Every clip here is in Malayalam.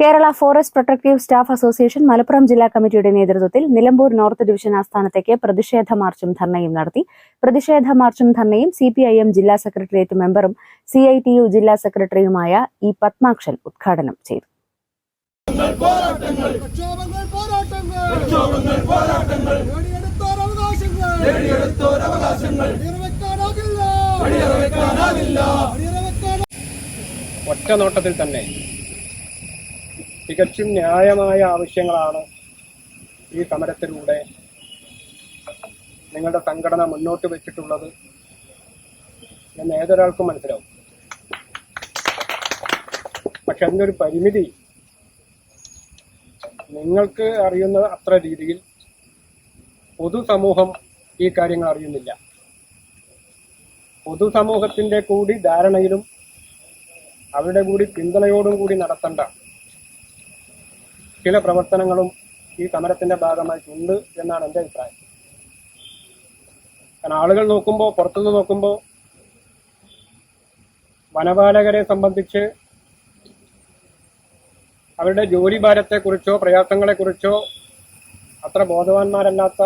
Kerala forest protective staff association Malappuram ജില്ലാ കമ്മിറ്റിയുടെ നേതൃത്വത്തിൽ നിലമ്പൂർ നോർത്ത് ഡിവിഷൻ ആസ്ഥാനത്തേക്ക് പ്രതിഷേധ മാർച്ചും ധർണയും നടത്തി. പ്രതിഷേധ മാർച്ചും ധർണയും സി പി ഐ എം ജില്ലാ സെക്രട്ടേറിയറ്റ് മെമ്പറും സി ഐ ടി യു ജില്ലാ സെക്രട്ടറിയുമായ ഇ പത്മാക്ഷൻ ഉദ്ഘാടനം ചെയ്തു. ഒറ്റ നോട്ടത്തിൽ തന്നെ തികച്ചും ന്യായമായ ആവശ്യങ്ങളാണ് ഈ സമരത്തിലൂടെ നിങ്ങളുടെ സംഘടന മുന്നോട്ട് വെച്ചിട്ടുള്ളത്. എന്ന് ഏതൊരാൾക്കും മനസ്സിലാവും. പക്ഷെ അതിനൊരു പരിമിതി നിങ്ങൾക്ക് അറിയുന്ന അത്ര രീതിയിൽ പൊതുസമൂഹം ഈ കാര്യങ്ങൾ അറിയുന്നില്ല. പൊതുസമൂഹത്തിന്റെ കൂടി ധാരണയിലും അവരുടെ കൂടി പിന്തുണയോടും കൂടി നടത്തേണ്ട ചില പ്രവർത്തനങ്ങളും ഈ സമരത്തിന്റെ ഭാഗമായിട്ടുണ്ട് എന്നാണ് എന്റെ അഭിപ്രായം. കാരണം ആളുകൾ നോക്കുമ്പോൾ പുറത്തുനിന്ന് നോക്കുമ്പോൾ വനപാലകരെ സംബന്ധിച്ച് അവരുടെ ജോലി ഭാരത്തെക്കുറിച്ചോ പ്രയാസങ്ങളെക്കുറിച്ചോ അത്ര ബോധവാന്മാരല്ലാത്ത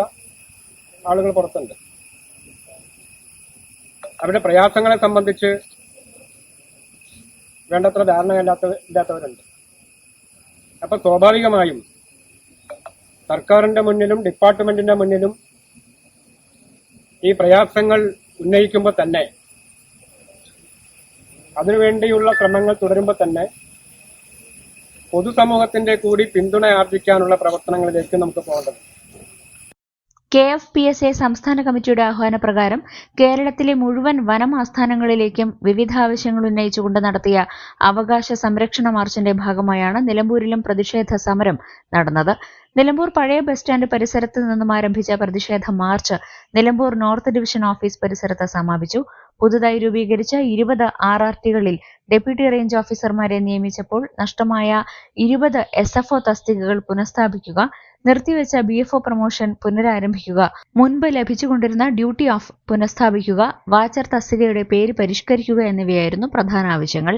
ആളുകൾ പുറത്തുണ്ട്. അവരുടെ പ്രയാസങ്ങളെ സംബന്ധിച്ച് വേണ്ടത്ര ധാരണയില്ലാത്ത ഇല്ലാത്തവരുണ്ട്. അപ്പൊ സ്വാഭാവികമായും സർക്കാരിന്റെ മുന്നിലും ഡിപ്പാർട്ട്മെന്റിന്റെ മുന്നിലും ഈ പ്രയാസങ്ങൾ ഉന്നയിക്കുമ്പോൾ തന്നെ അതിനുവേണ്ടിയുള്ള ശ്രമങ്ങൾ തുടരുമ്പോൾ തന്നെ പൊതുസമൂഹത്തിന്റെ കൂടി പിന്തുണ ആർജിക്കാനുള്ള പ്രവർത്തനങ്ങളിലേക്ക് നമുക്ക് പോകേണ്ടത് K F P S A സംസ്ഥാന കമ്മിറ്റിയുടെ ആഹ്വാനപ്രകാരം കേരളത്തിലെ മുഴുവൻ വനം ആസ്ഥാനങ്ങളിലേക്കും വിവിധ ആവശ്യങ്ങൾ ഉന്നയിച്ചുകൊണ്ട് നടത്തിയ അവകാശ സംരക്ഷണ മാർച്ചിന്റെ ഭാഗമായാണ് നിലമ്പൂരിലും പ്രതിഷേധ സമരം നടന്നത്. നിലമ്പൂർ പഴയ ബസ് സ്റ്റാൻഡ് പരിസരത്ത് നിന്നും ആരംഭിച്ച പ്രതിഷേധ march Nilambur north division office പരിസരത്ത് സമാപിച്ചു. പുതുതായി രൂപീകരിച്ച ഇരുപത് ആർ ആർ ടികളിൽ ഡെപ്യൂട്ടി റേഞ്ച് ഓഫീസർമാരെ നിയമിച്ചപ്പോൾ നഷ്ടമായ ഇരുപത് എസ് എഫ് ഒ തസ്തികകൾ പുനഃസ്ഥാപിക്കുക നിർത്തിവെച്ച ബി എഫ് ഒ പ്രൊമോഷൻ പുനരാരംഭിക്കുക. മുൻപ് ലഭിച്ചുകൊണ്ടിരുന്ന ഡ്യൂട്ടി ഓഫ് പുനഃസ്ഥാപിക്കുക വാച്ചർ തസ്തികയുടെ പേര് പരിഷ്കരിക്കുക എന്നിവയായിരുന്നു പ്രധാന ആവശ്യങ്ങൾ.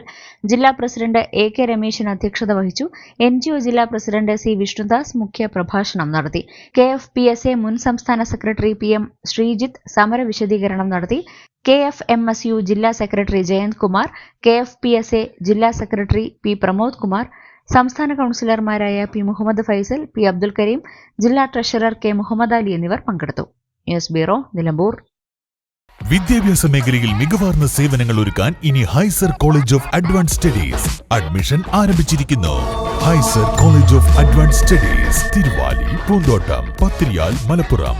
ജില്ലാ പ്രസിഡന്റ് എ കെ രമേശൻ അധ്യക്ഷത വഹിച്ചു. എൻ ജി ഒ ജില്ലാ പ്രസിഡന്റ് സി വിഷ്ണുദാസ് മുഖ്യ പ്രഭാഷണം നടത്തി. K F P S A മുൻ സംസ്ഥാന സെക്രട്ടറി പി എം ശ്രീജിത്ത് സമര വിശദീകരണം നടത്തി. K F M S U ജില്ലാ secretary Jayanth Kumar K F P S A ജില്ലാ സെക്രട്ടറി പി പ്രമോദ് കുമാർ സംസ്ഥാന കൗൺസിലർമാരായ പി മുഹമ്മദ് ഫൈസൽ പി അബ്ദുൽ കരീം ജില്ലാ ട്രഷറർ കെ മുഹമ്മദ് അലി എന്നിവർ പങ്കെടുത്തു. News bureau Nilambur. വിദ്യാഭ്യാസ മേഖലയിൽ മികവാർന്ന സേവനങ്ങൾ ഒരുക്കാൻ ഇനി Hyzer college of advance studies admission ആരംഭിച്ചിരിക്കുന്നു. Hyzer college of advance studies Thiruvali Poonthottam Pathiriyal Malappuram.